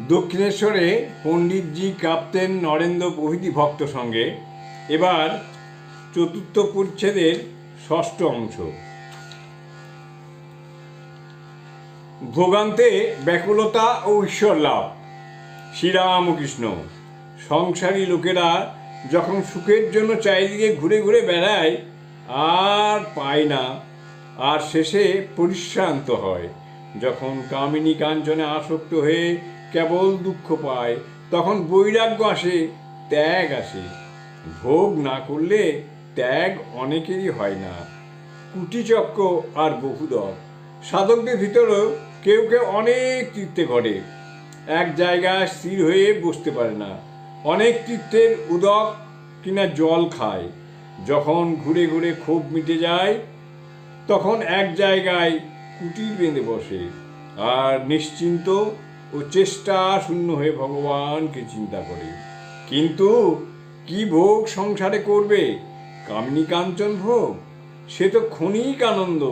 দক্ষিণেশ্বরে পণ্ডিতজি কাপ্তেন নরেন্দ্র প্রভৃতি ভক্ত সঙ্গে। এবার চতুর্থ পরিচ্ছেদের ষষ্ঠ অংশ। ভোগান্তে ব্যাকুলতা ও ঈশ্বর লাভ। শ্রীরামকৃষ্ণ, সংসারী লোকেরা যখন সুখের জন্য চারিদিকে ঘুরে ঘুরে বেড়ায়, আর পায় না। আর শেষে পরিশ্রান্ত হয়। যখন কামিনী কাঞ্চনে আসক্ত হয়ে কেবল দুঃখ পায়, তখন বৈরাগ্য আসে, ত্যাগ আসে। ভোগ না করলে ত্যাগ অনেকেরই হয় না। কুটিচক্র আর বহুদর সাধকদের ভিতরেও কেউ কেউ অনেক তীর্থে ঘটে। এক জায়গায় স্থির হয়ে বসতে পারে না। অনেক তীর্থের উদক কিনা জল খায়। যখন ঘুরে ঘুরে ক্ষোভ মিটে যায়, তখন এক জায়গায় কুটির বেঁধে বসে। আর নিশ্চিন্ত ও চেষ্টা শূন্য হয়ে ভগবানকে চিন্তা করে। কিন্তু কি ভোগ সংসারে করবে? কামিনী কাঞ্চন ভোগ? সে তো ক্ষণিক আনন্দ।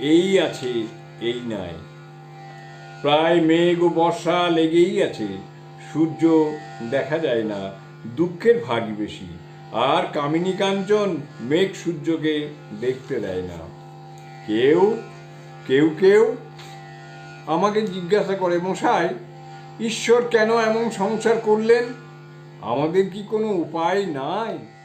এই আছে, এই নাই। প্রায় মেঘ ও বর্ষা লেগেই আছে। সূর্য দেখা যায় না, দুঃখের ভাগই বেশি। আর কামিনী কাঞ্চন মেঘ সূর্যকে দেখতে দেয় না। কেউ কেউ কেউ আমাকে জিজ্ঞাসা করে মশাই ঈশ্বর কেন এমন সংসার করলেন? আমাদের কি কোনো উপায় নাই?